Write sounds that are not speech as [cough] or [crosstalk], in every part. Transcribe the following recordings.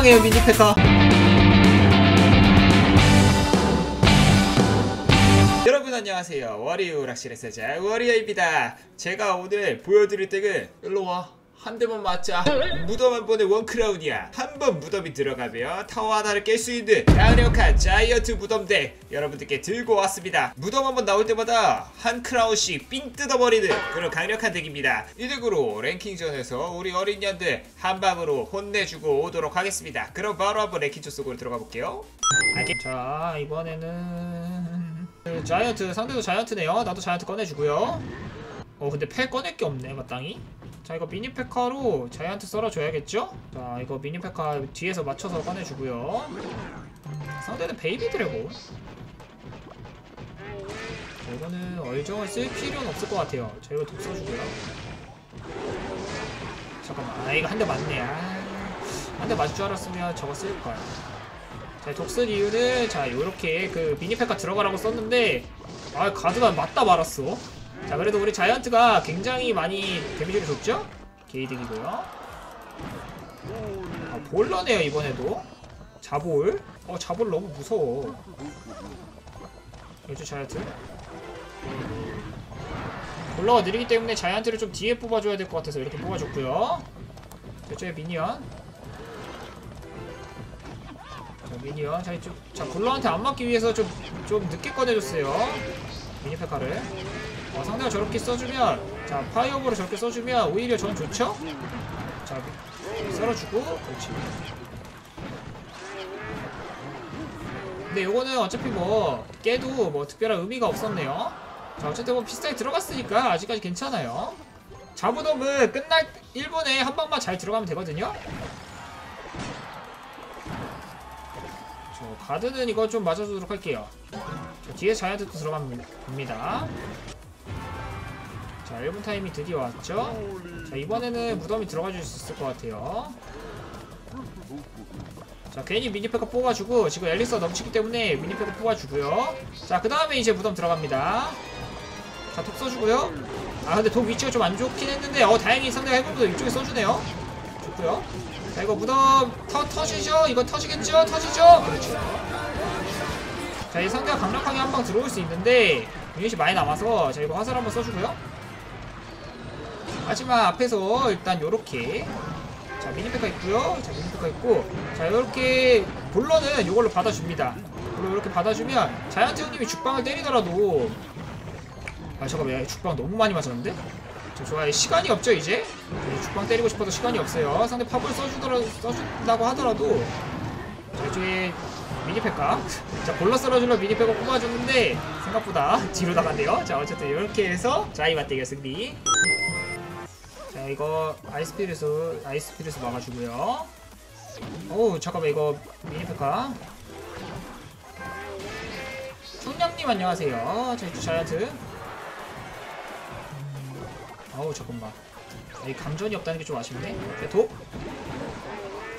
사랑해요 미니페카. 여러분 안녕하세요. 워리오 락실의 세자 워리어입니다. 제가 오늘 보여드릴 덱은 일로와 한 대만 맞자. 무덤 한 번에 원크라운이야. 한 번 무덤이 들어가면 타워 하나를 깰 수 있는 강력한 자이언트 무덤 덱 여러분들께 들고 왔습니다. 무덤 한 번 나올 때마다 한 크라운씩 삥 뜯어버리는 그런 강력한 덱입니다. 이 덱으로 랭킹전에서 우리 어린 년들 한 방으로 혼내주고 오도록 하겠습니다. 그럼 바로 한번 랭킹전 속으로 들어가 볼게요. 자 이번에는 그 자이언트 상대도 자이언트네요. 나도 자이언트 꺼내주고요. 어 근데 펠 꺼낼 게 없네 마땅히 자 이거 미니페카로 자이언트 썰어줘야겠죠? 자 이거 미니페카 뒤에서 맞춰서 꺼내주고요. 음, 상대는 베이비 드래곤. 자 이거는 얼정을 쓸 필요는 없을 것 같아요. 자 이거 독 써주고요. 잠깐만 아 이거 한 대 맞네. 아 한 대 맞을 줄 알았으면 저거 쓸걸. 자, 독쓸 이유는 자, 요렇게 그 미니팩카 들어가라고 썼는데 아, 가드가 맞다 말았어. 자, 그래도 우리 자이언트가 굉장히 많이 데미지를 줬죠? 게이득이고요. 아, 볼러네요, 이번에도. 자볼. 어, 자볼 너무 무서워. 그렇죠, 자이언트. 볼러가 느리기 때문에 자이언트를 좀 뒤에 뽑아줘야 될 것 같아서 이렇게 뽑아줬고요. 저쪽에 미니언. 자, 미니언. 자, 좀, 자, 굴러한테 안 맞기 위해서 좀, 좀 늦게 꺼내줬어요. 미니페카를. 어, 상대가 저렇게 써주면, 자, 파이어볼을 저렇게 써주면 오히려 전 좋죠? 자, 썰어주고, 그렇지. 근데 요거는 어차피 뭐, 깨도 뭐 특별한 의미가 없었네요. 자, 어쨌든 뭐 비슷하게 들어갔으니까 아직까지 괜찮아요. 자부덤은 끝날 1분에 한 방만 잘 들어가면 되거든요. 저 가드는 이거 좀 맞아주도록 할게요. 저 뒤에 자이언트도 들어갑니다. 자, 1분 타임이 드디어 왔죠? 자, 이번에는 무덤이 들어가 줄 수 있을 것 같아요. 자, 괜히 미니페커 뽑아주고, 지금 앨리스가 넘치기 때문에 미니페커 뽑아주고요. 자, 그 다음에 이제 무덤 들어갑니다. 자, 독 써주고요. 아, 근데 독 위치가 좀 안 좋긴 했는데, 어, 다행히 상대가 해볼보다 이쪽에 써주네요. 좋고요. 자 이거 무덤 터, 터지죠? 이거 터지겠죠? 터지죠? 그렇죠 자이 상대가 강력하게 한 방 들어올 수 있는데 유닛이 많이 남아서 자 이거 화살 한번 써주고요 하지만 앞에서 일단 요렇게 자 미니페카 있고요 자 미니페카 있고 자 요렇게 볼러는 요걸로 받아줍니다 그리고 이렇게 받아주면 자이언트 형님이 죽방을 때리더라도 아 잠깐만 야, 죽방 너무 많이 맞았는데? 자, 좋아요. 시간이 없죠, 이제? 네, 죽방 때리고 싶어도 시간이 없어요. 상대 팝을 써주더라, 써준다고 하더라도. 자, 이쪽에 미니페카. 자, 볼러 썰어주려 미니페카 뽑아줬는데, 생각보다 [laughs] 뒤로 나갔네요. 자, 어쨌든 이렇게 해서, 자이 맞대결 승리. 자, 이거 아이스피릿을, 아이스피릿을 막아주고요. 어우, 잠깐만, 이거 미니페카. 총장님 안녕하세요. 자, 이쪽 자이언트. 어우 잠깐만 이 감전이 없다는 게 좀 아쉽네 네, 독?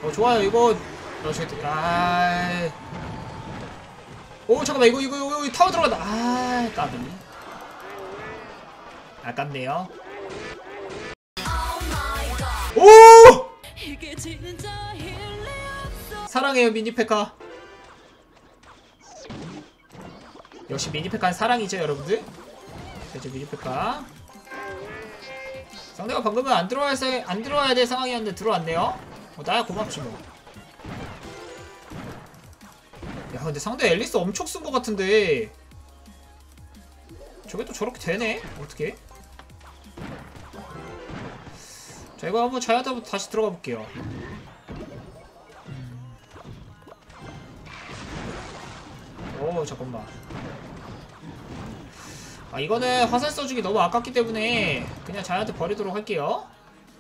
어 좋아요 이거 어 저기 아. 오 잠깐만 이거 이거 이거, 이거 타워 들어간다 아 까비 아깝네요 사랑해요 미니페카 역시 미니페카는 사랑이죠 여러분들 자 이제 미니페카 상대가 방금은 안 들어와야, 안 들어와야 될 상황이었는데 들어왔네요. 어, 나야 고맙지 뭐. 야 근데 상대 앨리스 엄청 쓴 것 같은데 저게 또 저렇게 되네? 어떻게? 자 이거 한번 자야다 다시 들어가 볼게요. 오 잠깐만. 아 이거는 화살 써주기 너무 아깝기 때문에 그냥 자이한테 버리도록 할게요.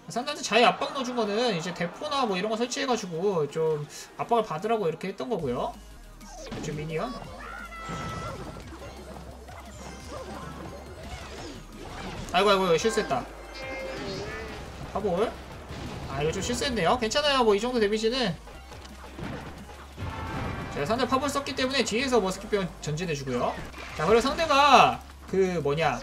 상대한테 자이 압박 넣어준 거는 이제 대포나 뭐 이런 거 설치해가지고 좀 압박을 받으라고 이렇게 했던 거고요. 지금 미니언. 아이고 아이고 실수했다 파볼. 아 이거 좀 실수했네요. 괜찮아요. 뭐 이 정도 데미지는. 자 상대 파볼 썼기 때문에 뒤에서 머스킷병 전진해주고요. 자 그리고 상대가 그 뭐냐.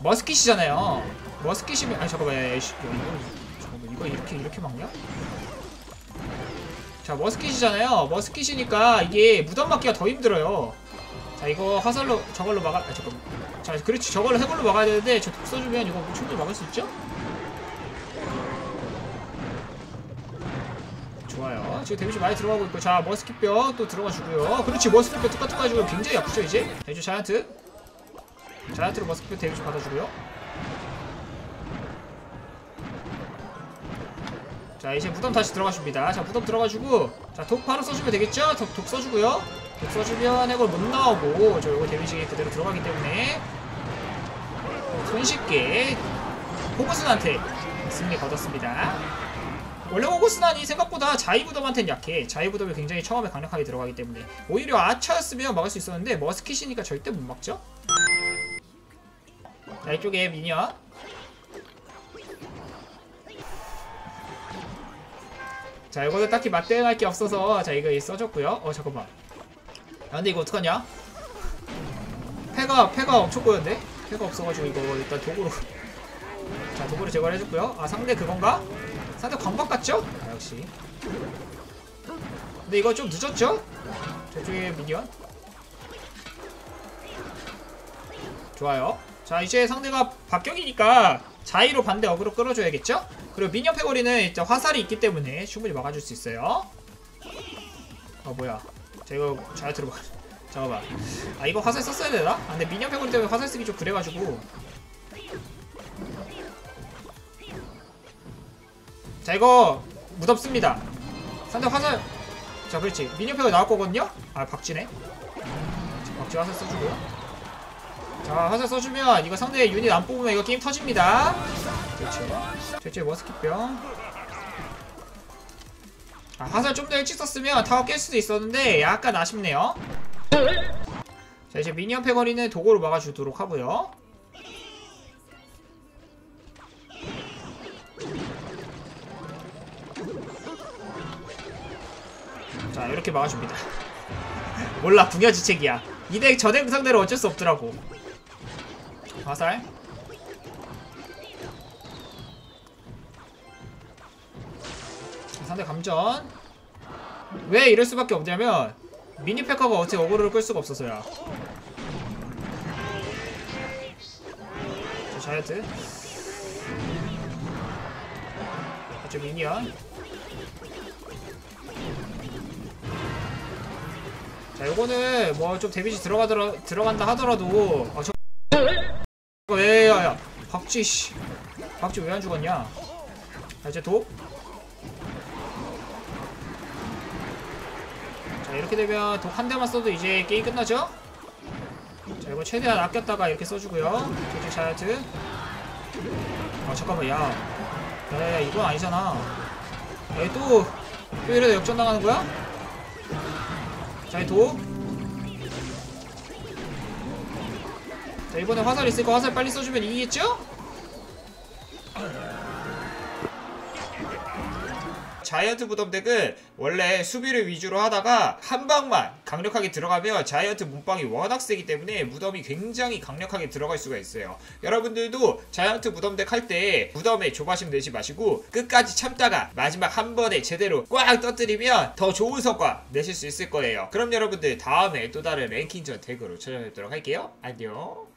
머스킷이잖아요. 머스킷이면 아니 잠깐만. 야, 야, 야, 이거 잠깐만. 이거 이렇게 이렇게 막냐? 자 머스킷이잖아요. 머스킷이니까 이게 무덤 막기가 더 힘들어요. 자 이거 화살로 저걸로 막아 아 잠깐만. 자 그렇지. 저걸로 해골로 막아야 되는데 저 독 써주면 이거 충분히 막을 수 있죠? 지금 데미지 많이 들어가고 있고. 자 머스킷뼈 또 들어가 주고요. 그렇지 머스킷뼈 똑같은 거 가지고 굉장히 아프죠 이제? 자 이제 자이언트. 자이언트로 머스킷뼈 데미지 받아주고요. 자 이제 무덤 다시 들어가줍니다. 자 무덤 들어가주고 자 독 바로 써주면 되겠죠? 독, 독 써주고요. 독 써주면 해골 못 나오고 저 요거 데미지 그대로 들어가기 때문에 손쉽게 호구슨한테 승리 거뒀습니다 원래 호구슨한이 생각보다 자이부덤한테는 약해. 자이부덤이 굉장히 처음에 강력하게 들어가기 때문에. 오히려 아처였으면 막을 수 있었는데 머스킷이니까 절대 못 막죠? 자 이쪽에 미니언. 자 이거는 딱히 맞대응할 게 없어서 자 이거 써줬고요. 어 잠깐만. 아 근데 이거 어떡하냐? 패가 패가 엄청 꼬였네. 패가 없어가지고 이거 일단 도구로. 자 도구로 제거를 해줬고요. 아 상대 그건가? 상대 광박 같죠? 아 역시 근데 이거 좀 늦었죠? 저쪽에 미니언 좋아요 자 이제 상대가 박격이니까 자이로 반대 어그로 끌어줘야겠죠? 그리고 미니언 패거리는 일단 화살이 있기 때문에 충분히 막아줄 수 있어요 어 뭐야 자 이거 잘 들어봐 [laughs] 잠깐만 아 이거 화살 썼어야 되나? 아 근데 미니언 패거리 때문에 화살 쓰기 좀 그래가지고 자 이거 무덥습니다. 상대 화살. 자 그렇지. 미니언 패거리 나올 거거든요? 아 박쥐네. 자, 박쥐 화살 써주고요 자 화살 써주면 이거 상대 유닛 안 뽑으면 이거 게임 터집니다. 그렇죠 대체 머스킷병. 아, 화살 좀 더 일찍 썼으면 타워 깰 수도 있었는데 약간 아쉽네요. 자 이제 미니언 패거리는 도구로 막아주도록 하고요 이렇게 막아줍니다. 몰라 궁여지책이야. 이덱 저덱 상대로 어쩔 수 없더라고. 화살. 상대 감전. 왜 이럴 수밖에 없냐면 미니패커가 어떻게 어그로를 끌 수가 없어서야. 자 자이언트. 저 미니언 자 요거는 뭐 좀 데미지 들어가더라 들어간다 하더라도 아, 저 왜 야야 박쥐 씨. 박쥐 왜 안 죽었냐? 자 이제 독. 자 이렇게 되면 독 한 대만 써도 이제 게임 끝나죠? 자 이거 최대한 아꼈다가 이렇게 써주고요. 조직 자이언트. 아 잠깐만 야. 야야 야 이건 아니잖아. 야 또 또 이러다 역전 당하는 거야? 자 이도 자 이번에 화살 있으니까 화살 빨리 써주면 이기겠죠? 자이언트 부덤 덱은 원래 수비를 위주로 하다가 한 방만 강력하게 들어가면 자이언트 문방이 워낙 세기 때문에 무덤이 굉장히 강력하게 들어갈 수가 있어요. 여러분들도 자이언트 무덤 덱 할 때 무덤에 조바심 내지 마시고 끝까지 참다가 마지막 한 번에 제대로 꽉 떠뜨리면 더 좋은 성과 내실 수 있을 거예요. 그럼 여러분들 다음에 또 다른 랭킹전 덱으로 찾아뵙도록 할게요. 안녕.